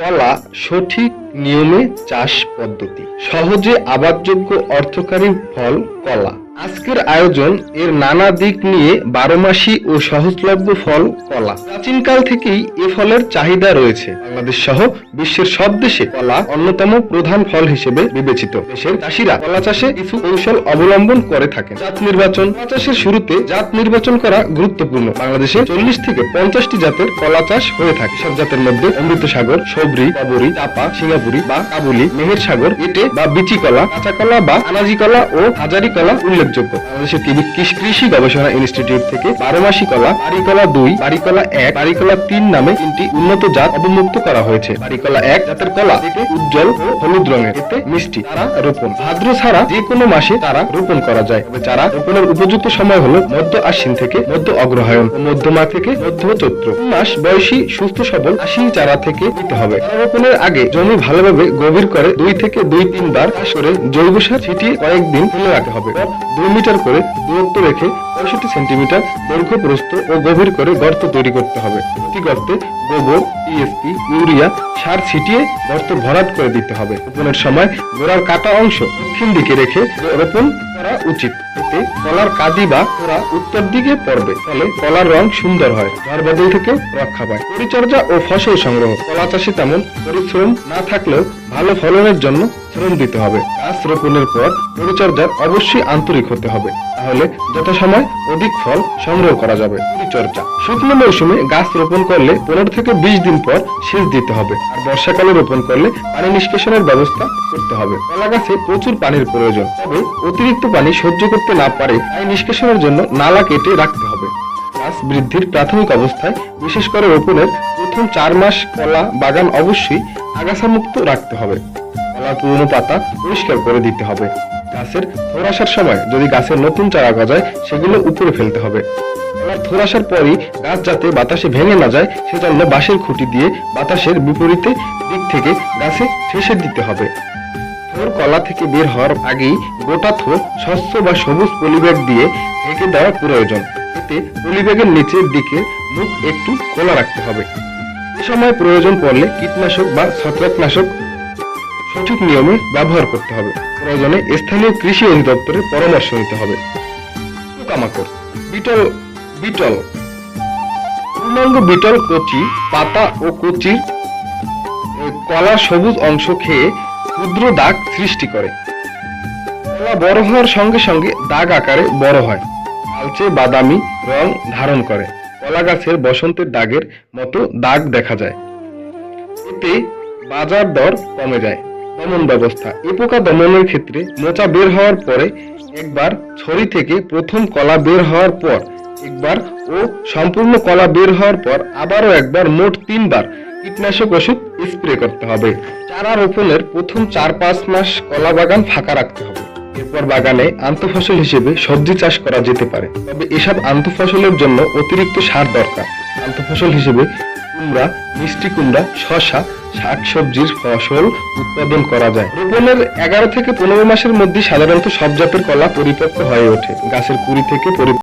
কলা সঠিক নিয়মে চাষ পদ্ধতি। সহজে আবাদযোগ্য অর্থকারী ফল কলা। আজকের আয়োজন এর নানা দিক নিয়ে বারোমাসি ও সহজলভ্য ফল কলা। প্রাচীনকাল থেকেই এ ফলের চাহিদা রয়েছে। বাংলাদেশ সহ বিশ্বের সব দেশে কলা অন্যতম প্রধান ফল হিসেবে বিবেচিত। দেশের চাষিরা কলা চাষে কিছু কৌশল অবলম্বন করে থাকেন। জাত নির্বাচন। চাষের শুরুতে জাত নির্বাচন করা গুরুত্বপূর্ণ। বাংলাদেশে চল্লিশ থেকে পঞ্চাশটি জাতের কলা চাষ হয়ে থাকে। সব জাতের মধ্যে অমৃত সাগর সবরি কাবরি চাপা, সিঙ্গাপুরি বা কাবুলি মেহের সাগর এটে বা বিচি কলা, কাঁচা কলা বা আনাজি কলা ও হাজারি কলা উল্লেখযোগ্য। বাংলাদেশের কৃষি- কৃষি- গবেষণা ইনস্টিটিউট থেকে বারোমাসি কলা, বাড়িকলা দুই, বাড়িকলা এক, বাড়িকলা তিন নামে তিনটি উন্নত জাত অবমুক্ত করা হয়েছে। বাড়িকলা এক জাতের কলা উজ্জ্বল ও হলুদ রঙের। এতে মিষ্টি তারা রোপণ। ভাদ্র ছাড়া যে কোনো মাসে তারা রোপণ করা যায়। তবে চারা রোপণের উপযুক্ত সময় হলো মধ্য আশ্বিন থেকে মধ্য অগ্রহায়ণ ও মধ্যমা থেকে মধ্য চৈত্র। মাস বয়সী সুস্থ সবল আশি চারা থেকে দিতে হবে। রোপণের আগে জমি ভালোভাবে গভীর করে দুই থেকে দুই তিনবার করে জৈব সার ছিটিয়ে কয়েকদিন ফেলে রাখতে হবে। দুই মিটার করে দূরত্ব রেখে পঁয়ষট্টি সেন্টিমিটার দৈর্ঘ্য প্রস্থ ও গভীর করে গর্ত তৈরি করতে হবে। প্রতি গর্তে গোবর টিএসপি ইউরিয়া, সার ছিটিয়ে গর্ত ভরাট করে দিতে হবে। রোপণের সময় গোড়ার কাটা অংশ দক্ষিণ দিকে রেখে রোপণ করা উচিত। এতে কলার কাঁদি বা ওরা উত্তর দিকে পড়বে, ফলে কলার রং সুন্দর হয়, ঝড় বদল থেকে রক্ষা পায়। পরিচর্যা ও ফসল সংগ্রহ। কলা চাষে তেমন পরিশ্রম না থাকলেও ভালো ফলনের জন্য শ্রম দিতে হবে। গাছ রোপণের পর পরিচর্যার অবশ্যই আন্তরিক হতে হবে। তাহলে যথাসময় অধিক ফল সংগ্রহ করা যাবে। পরিচর্যা। শুকনো মৌসুমে গাছ রোপণ করলে পনেরো থেকে বিশ দিন পর সেচ দিতে হবে। আর বর্ষাকালে রোপণ করলে পানি নিষ্কাশনের ব্যবস্থা করতে হবে। কলা গাছে প্রচুর পানির প্রয়োজন। তবে অতিরিক্ত পানি সহ্য করতে না পারে, তাই নিষ্কাশনের জন্য নালা কেটে রাখতে হবে। গাছ বৃদ্ধির প্রাথমিক অবস্থায়, বিশেষ করে রোপণের প্রথম চার মাস কলা বাগান অবশ্যই আগাছামুক্ত রাখতে হবে। কলার পুরনো পাতা পরিষ্কার করে দিতে হবে। গাছের থোর আসার সময় যদি গাছের নতুন চারা গজায়, সেগুলো উপরে ফেলতে হবে। কলার থোর আসার পরই গাছ যাতে বাতাসে ভেঙে না যায়, সেজন্য বাঁশের খুঁটি দিয়ে বাতাসের বিপরীতে দিক থেকে গাছে ঠেসে দিতে হবে। থোর কলা থেকে বের হওয়ার আগেই গোটা থোর স্বচ্ছ বা সবুজ পলিব্যাগ দিয়ে ঢেকে দেওয়া প্রয়োজন। এতে পলিব্যাগের নিচের দিকে মুখ একটু খোলা রাখতে হবে। সময় প্রয়োজন পড়লে কীটনাশক বা ছত্রাকনাশক সঠিক নিয়মে ব্যবহার করতে হবে। প্রয়োজনে স্থানীয় কৃষি অধিদপ্তরের পরামর্শ নিতে হবে। পোকামাকড়, বিটল বিটল। পূর্ণাঙ্গ বিটল, কচি, পাতা ও কচির কলা সবুজ অংশ খেয়ে ক্ষুদ্র দাগ সৃষ্টি করে। কলা বড় হওয়ার সঙ্গে সঙ্গে দাগ আকারে বড় হয়। কালচে বাদামি রং ধারণ করে। কলা গাছের বসন্তের দাগের মতো দাগ দেখা যায়। এতে বাজার দর কমে যায়, দমন ব্যবস্থা। এ পোকা দমনের ক্ষেত্রে মোচা বের হওয়ার পরে একবার ছড়ি থেকে প্রথম কলা বের হওয়ার পর, একবার ও সম্পূর্ণ কলা বের হওয়ার পর আবারও একবার মোট তিনবার কীটনাশক ওষুধ স্প্রে করতে হবে। চারা রোপণের প্রথম চার পাঁচ মাস কলা বাগান ফাঁকা রাখতে হবে। এরপর বাগানে আন্তঃফসল হিসেবে সবজি চাষ করা যেতে পারে। তবে এসব আন্তঃফসলের জন্য অতিরিক্ত সার দরকার। আন্তঃফসল হিসেবে কুমড়া, মিষ্টি কুমড়া শশা শাকসবজির ফসল উৎপাদন করা যায়। রোপণের এগারো থেকে পনেরো মাসের মধ্যে সাধারণত সব জাতের কলা পরিপক্ক হয়ে ওঠে। গাছের কুড়ি থেকে পরি